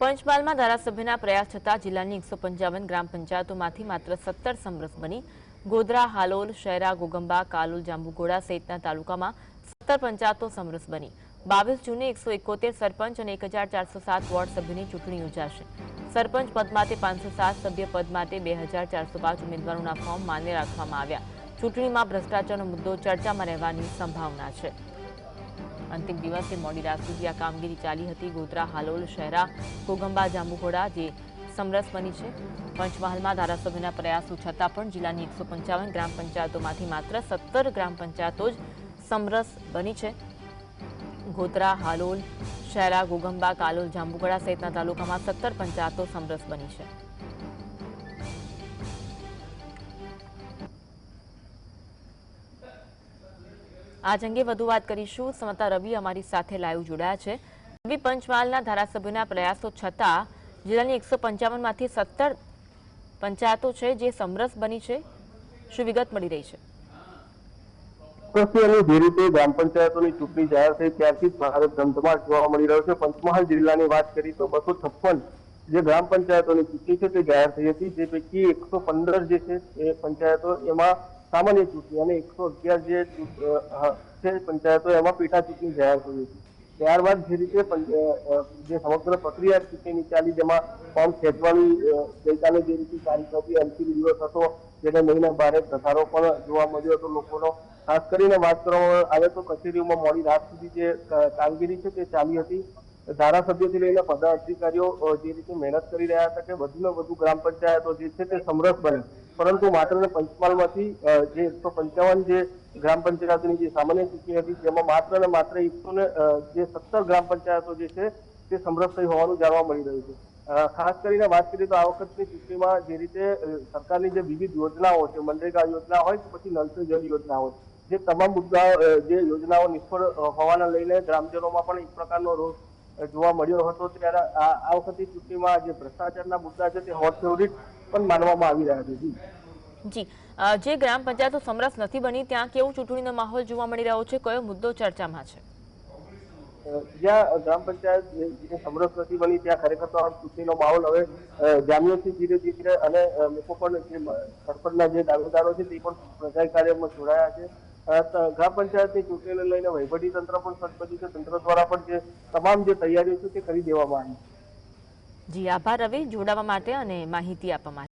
પંચમહાલમાં ધારાસભ્યના પ્રયાસ છતાં જિલ્લાની એકસો પંચાવન ગ્રામ પંચાયતોમાંથી માત્ર સત્તર સમરસ બની. ગોધરા, હાલોલ, શહેરા, ગોગંબા, કાલોલ, જાંબુઘોડા સહિતના તાલુકામાં સત્તર પંચાયતો સમરસ બની. બાવીસ જૂને એકસો એકોતેર સરપંચ અને એક હજાર ચારસો સાત વોર્ડ સભ્યની ચૂંટણી યોજાશે. સરપંચ પદ માટે પાંચસો સાત સભ્ય પદ માટે બે હજાર ચારસો પાંચ ઉમેદવારોના ફોર્મ માન્ય રાખવામાં આવ્યા. ચૂંટણીમાં ભ્રષ્ટાચારનો મુદ્દો ચર્ચામાં રહેવાની સંભાવના છે. અંતિમ દિવસે મોડી રાત સુધી આ કામગીરી ચાલી હતી. ગોધરા, હાલોલ, શહેરા કોગંબા જાંબુઘોડા જે સમરસ બની છે. પંચમહાલમાં ધારાસભ્યના પ્રયાસો છતાં પણ જિલ્લાની એકસો પંચાવન ગ્રામ પંચાયતોમાંથી માત્ર સત્તર ગ્રામ પંચાયતો જ સમરસ બની છે. ગોધરા, હાલોલ, શહેરા ગોગંબા કાલોલ, જાંબુઘોડા સહિતના તાલુકામાં સત્તર પંચાયતો સમરસ બની છે. આજ અંગે વધુ વાત કરીશું. સમતા રવિ અમારી સાથે લાઈવ જોડાયા છે. રવિ પંચમહાલના ધારાસભ્યોના પ્રયાસો છતાં જિલ્લાની એકસો પંચાવનમાંથી સત્તર પંચાયતો છે જે સમરસ બની છે. શું વિગત મળી રહી છે? જે રીતે ગ્રામ પંચાયતોની ચૂંટણી જાહેર થઈ ત્યારથી જ ધમધમાટ જોવા મળી રહ્યો છે. પંચમહાલ જિલ્લાની વાત કરી તો બસો છપ્પન જે ગ્રામ પંચાયતોની ચૂંટણી છે તે જાહેર થઈ હતી. જે પૈકી એકસો પંદર જે છે એ પંચાયતો એમાં સામાન્ય ચૂંટણી અને એકસો અગિયાર જે છે પંચાયતો એમાં પેટા ચૂંટણી જાહેર થયું હતી. ત્યારબાદ જે રીતે જે સમગ્ર પ્રક્રિયા ચૂંટણીની ચાલી, જેમાં ફોર્મ ખેંચવાની ગઈકાલે જે રીતે તારીખ હતી, અંતિમ દિવસ હતો, જેને લઈને ભારે ઘસારો પણ જોવા મળ્યો હતો લોકોનો. ખાસ કરીને વાત કરવામાં આવે તો કચેરીઓમાં મોડી રાત સુધી જે કામગીરી છે તે ચાલી હતી. ધારાસભ્યોથી લઈને પદાધિકારીઓ અધિકારીઓ જે રીતે મહેનત કરી રહ્યા હતા કે વધુને વધુ ગ્રામ પંચાયતો જે છે તે સમરસ બને. પરંતુ માત્ર ને પંચમહાલમાંથી જે એકસો પંચાવન જે ગ્રામ પંચાયતોની જે સામાન્ય ચૂંટણી હતી, જેમાં માત્ર ને માત્ર એકસો ને જે સત્તર ગ્રામ પંચાયતો જે છે તે સમરસ થઈ હોવાનું જાણવા મળી રહ્યું છે. ખાસ કરીને વાત કરીએ તો આ વખતની ચૂંટણીમાં જે રીતે સરકારની જે વિવિધ યોજનાઓ છે, મનરેગા યોજના હોય કે પછી નલ સે યોજના હોય, જે તમામ મુદ્દા જે યોજનાઓ નિષ્ફળ હોવાના લઈને ગ્રામજનોમાં પણ એક પ્રકારનો રોષ જોવા મળ્યો હતો ત્યારે આ આ વખતની ચૂંટણીમાં જે ભ્રષ્ટાચારના મુદ્દા છે તે હોટ ફેવરિટ પણ માનવામાં આવી રહ્યા છે. જી. જી. જે ગ્રામ પંચાયતો સમરસ નથી બની ત્યાં કેવું ચૂંટણીનો માહોલ જોવા મળી રહ્યો છે? કયો મુદ્દો ચર્ચામાં છે? જ્યાં ગ્રામ પંચાયત જે સમરસ નથી બની ત્યાં ખરેખર તો આ ચૂંટણીનો માહોલ હવે જામ્યોથી ધીરે ધીરે અને લોકો પણ જે સરપંચના જે દાવેદારો છે તે પણ પ્રચાર કાર્યમાં જોડાયા છે. ગ્રામ પંચાયતની ચૂંટણીને લઈને વહીવટી તંત્ર પણ સજ્જ છે, તંત્ર દ્વારા પણ જે તમામ જે તૈયારીઓ છે તે કરી દેવામાં આવી જી, આભાર રવિ જોડાવા માટે અને માહિતી આપવા માટે.